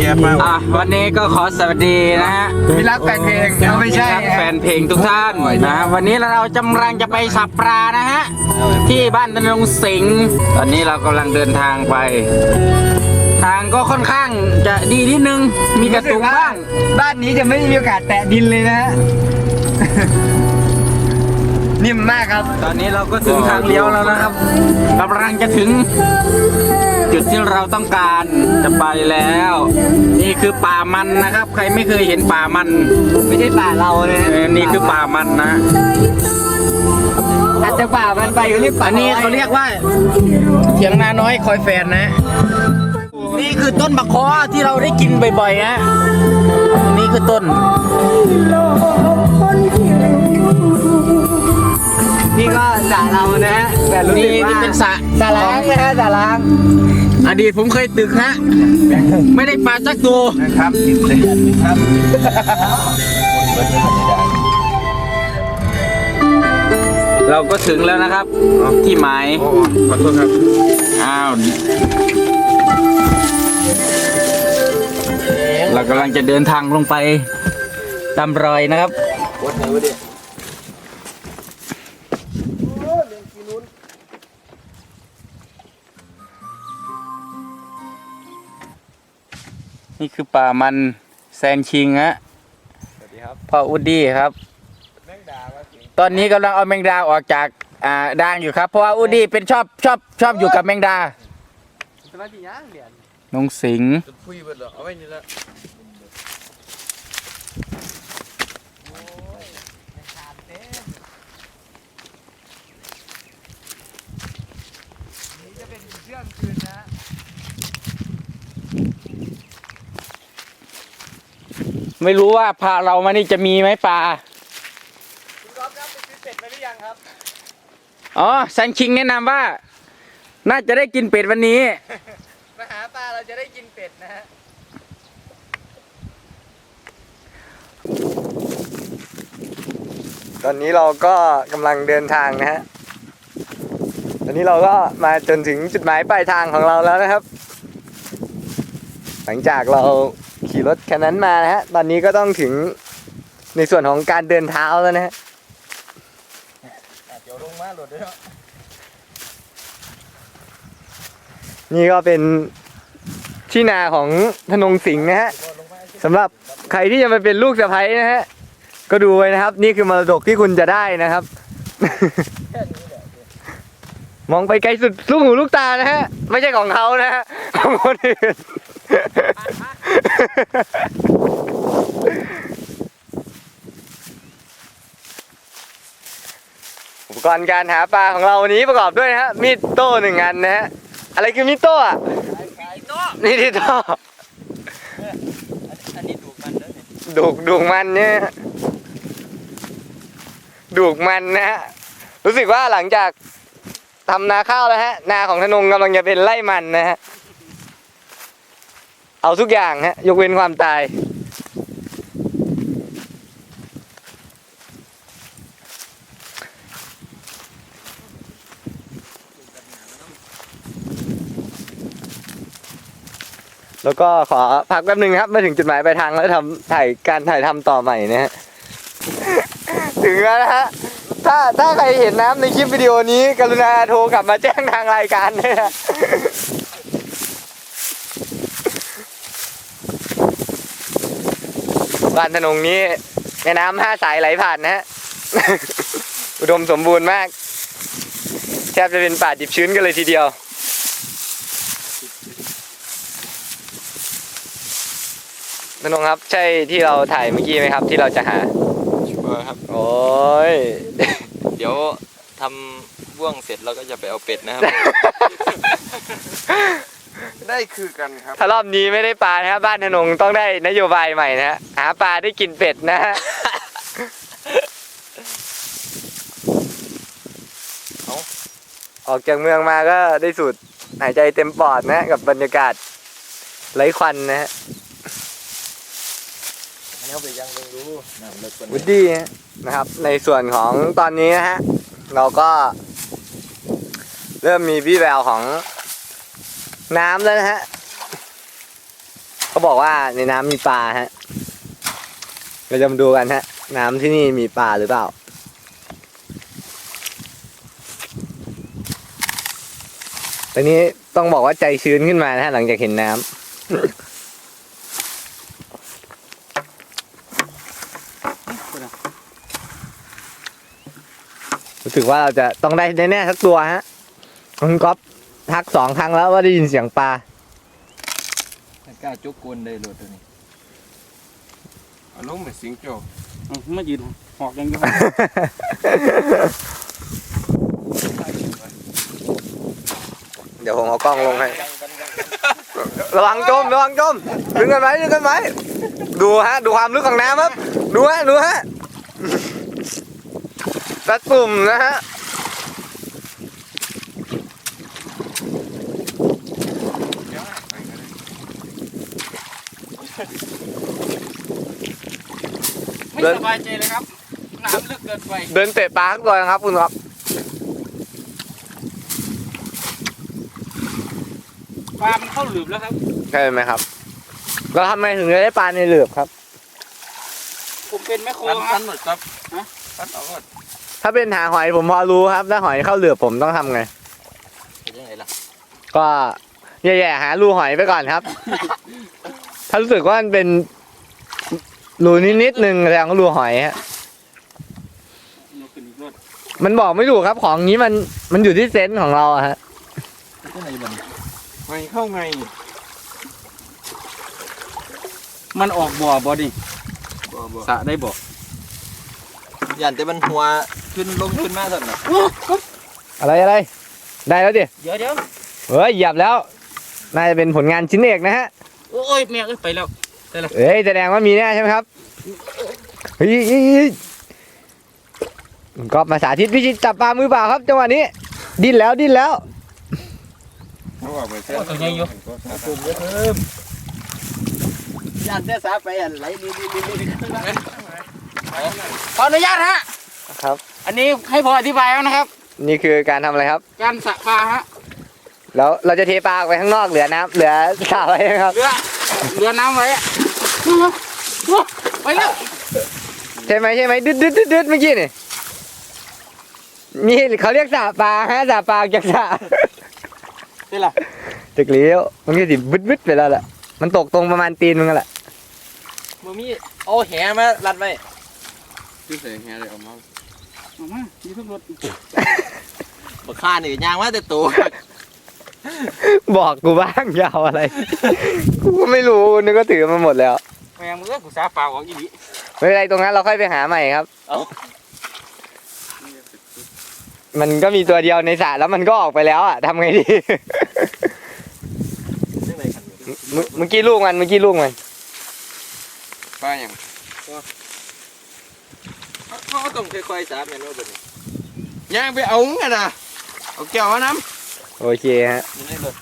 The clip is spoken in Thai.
แย่มากอะวันนี้ก็ขอสวัสดีนะฮะมีรักแฟนเพลงเอาไม่ใช่รักแฟนเพลงทุกท่านนะวันนี้เรากำลังจะไปสับปลานะฮะที่บ้านตนงสิงห์ตอนนี้เรากำลังเดินทางไป ทางก็ค่อนข้างจะดีนิดนึงมีกระตุกบ้าง บ้านนี้จะไม่มีโอกาสแตะดินเลยนะฮะ นิ่มมากครับ ตอนนี้เราก็ถึงทางเลี้ยวแล้วนะครับกำลังจะถึง จุดที่เราต้องการจะไปแล้ว นี่คือป่ามันนะครับ ใครไม่เคยเห็นป่ามัน ไม่ใช่ป่าเราเลยเออนี่คือป่ามันนะ อาจจะป่ามันไปอยู่นี่ป่าอันนี้เขาเรียกว่าเถียงนาน้อยคอยแฟนนะ นี่คือต้นมะคอที่เราได้กินบ่อยๆฮะนี่คือต้น นี่ก็สาเรานะฮะแต่รู้สึกนี่ว่านี่เป็นสระสาล้างนะฮะสาล้างอดีตผมเคยตึกฮะ ไม่ได้ปลาสักตัวนะครับติดเลยครับเราก็ถึงแล้วนะครับ ที่หมายโอ้ขอโทษครับอ้าวเรากำลังจะเดินทางลงไปตามรอยนะครับ วัดไหนวะเนี่ย นี่คือป่ามันแซนชิงฮะสวัสดีครับพ่ออุดดี้ครับ แมงดาว่าสิตอนนี้กำลังเอาแมงดาออกจากอ่าด่างอยู่ครับ เพราะว่าอุดดี้เป็นชอบชอบชอบอยู่กับแมงดาสวัสดีย่างเหรียญน้องสิงห์จะพุยเบิดเหรอเอาไว้นี่ละนี่จะเป็นเชื่อมคืนนะ ไม่รู้ว่าพาเรามานี่จะมีไหมปลาคุณก๊อฟครับไปซื้อเป็ดมาหรือยังครับ อ๋อแซนชิงแนะนำว่า น่าจะได้กินเป็ดวันนี้ มาหาปลาเราจะได้กินเป็ดนะฮะตอนนี้เราก็กำลังเดินทางนะฮะ ตอนนี้เราก็มาจนถึงจุดหมายปลายทางของเราแล้วนะครับ หลังจากเรา ขี่รถคันนั้นมานะฮะ ตอนนี้ก็ต้องถึงในส่วนของการเดินเท้าแล้วนะฮะเดี๋ยวลงมาหลดด้วยเนาะนี่ก็เป็นที่นาของธนงสิงห์นะฮะสำหรับใครที่จะมาเป็นลูกสะใภ้นะฮะ ก็ดูไว้นะครับ นี่คือมรดกที่คุณจะได้นะครับ มองไปไกลสุดลูกหูลูกตานะฮะ ไม่ใช่ของเขานะฮะของคนอื่น อุปกรณ์การหาปลาของเราวันนี้ประกอบด้วยนะฮะมีดโต้หนึ่งอันนะฮะอะไรคือมีดโต้อะนี่ที่ท่ออันนี้ดูมันเด้อเนี่ยดูกดูกมันเนี่ยดูกมันนะฮะรู้สึกว่าหลังจากทำนาข้าวแล้วฮะนาของธนงกำลังจะเป็นไร่มันนะฮะ เอาทุกอย่างฮะ ยกเว้นความตาย แล้วก็ขอพักแป๊บหนึงครับมาถึงจุดหมายปลายทางแล้วทำถ่ายการถ่ายทำต่อใหม่นะฮะ ถึงแล้วนะฮะถ้าถ้าใครเห็นน้ำในคลิปวิดีโอนี้ กรุณาโทรกลับมาแจ้งทางรายการด้วยนะ บ้านธนงนี้แม่น้ำห้าสายไหลผ่านนะฮะ อุดมสมบูรณ์มาก แทบจะเป็นป่าดิบชื้นกันเลยทีเดียวนนงครับ ใช่ที่เราถ่ายเมื่อกี้ไหมครับ ที่เราจะหา ชัวร์ครับ โอ้ย เดี๋ยวทำบ่วงเสร็จเราก็จะไปเอาเป็ดนะครับ ได้คือกันครับ ถ้ารอบนี้ไม่ได้ปลานะครับบ้านธนงต้องได้นโยบายใหม่นะฮะหาปลาได้กินเป็ดนะฮะ เอ้าออกจากเมืองมาก็ได้สูดหายใจเต็มปอดนะกับบรรยากาศไร้ควันนะฮะอันนี้เอาไปยังไม่รู้น้ำเลิกกว่าวุนี้ดี้นะครับ ในส่วนของตอนนี้นะฮะเราก็เริ่มมีวี่แววของ น้ำแล้วนะฮะเขาบอกว่าในน้ำมีปลาฮะเราจะมาดูกันฮะ น้ำที่นี่มีปลาหรือเปล่าตอนนี้ต้องบอกว่าใจชื้นขึ้นมานะฮะหลังจากเห็นน้ำรู้สึกว่าเราจะต้องได้แน่ๆสักตัวฮะคุณก๊อฟ ทักสองครั้งแล้วว่าได้ยินเสียงปลาไม่กล้าจุกกวนเลยโหลดตัวนี้เอาลงไปสิงโจ้เอามายืนหอกยังอยู่ เดี๋ยวผมเอากล้องลงให้ ระวังจมระวังจมดึงกันไว้ดึงกันไว้ดูฮะ ดูความลึกของน้ำครับ ดูฮะ ดูฮะตะตุ่มนะฮะ ไม่สบายใจเลยครับน้ำลึกเกินไปเดินเตะปลาข้างตัวนะครับคุณครับปลามันเข้าหลืบแล้วครับใช่ไหมครับเราทำไมถึงจะได้ปลาในเหลือบครับผมเป็นแม่โคตันคตัรับนหมดครับฮะตันออกหมดถ้าเป็นหาหอยผมพอรู้ครับ ถ้าหอยเข้าเหลือบผมต้องทำไงเป็นยังไงล่ะ ก็แย่ๆหารูหอยไปก่อนครับ ถ้ารู้สึกว่ามันเป็น รูนิดๆหนึ่งแสดงว่ารูหอยฮะยกขึ้นอีกรถมันบอกไม่ถูกครับของนี้มันมันอยู่ที่เซนส์ของเราอะฮะเป็นยังไงบ้างไม่เข้าไง มันออกบ่อบ่ดิบ่บ่สระได้บ่ยันแต่มันหัวขึ้นลงขึ้นมาตอนน่ะอะไรอะไร ได้แล้วดิเดี๋ยวเดี๋ยวเฮ้ยเหยียบแล้วน่าจะเป็นผลงานชิ้นเอกนะฮะ โอ้ยแม่เอ้ยไปแล้ว เอ้ยแสดงว่ามีแน่ใช่ไหมครับเฮ้ยเฮ้ยเฮ้ยก็มาสาธิตพิชิตจับปลามือเปล่าครับจังหวะนี้ ดิ้นแล้วดิ้นแล้วเขาออกไปเส้นยันแต่สาไปอันไหลดีดีดีดีขออนุญาตฮะครับ อันนี้ให้พออธิบายแล้วนะครับ นี่คือการทำอะไรครับ การสระปลาฮะแล้วเราจะเทปลาออกไปข้างนอกเหลือน้ำเหลือสาไว้นะครับเรือเรือน้ำไว้อะ ไปแล้วใช่ไหมใช่ไหมดึดดึดดึดดึดเมื่อกี้นี่นี่เขาเรียกสาปลาฮะสาปลาจากสานี่ล่ะตึกเลี้ยวมันก็สิบึดบึดไปแล้วแหละมันตกตรงประมาณตีนมึงแหละบ่มีเอาแหมารัดไว้ชื่อเสียงแฮเลยออกมาออกมามีทุกรถบ่ค่านี่ยางมาแต่ตัวบอกกูบ้างยาวอะไร กูไม่รู้นึกก็ถือมาหมดแล้ว ม่งมึงก็กูสาปลาออกอีหลีไม่เป็นไรตรงนั้นเราค่อยไปหาใหม่ครับ เอามันก็มีตัวเดียวในสระแล้วมันก็ออกไปแล้วอะทำไงดีจังไดกันเมื่อเมื่อกี้ลูกมันเมื่อกี้ลูกมัน ป้าอย่างเขาต้องค่อยๆสาแม่นว่าแบบนี้ย่างไปเอาไงนะเอาแก้วมาน้โอเคฮะอยู่ในรถ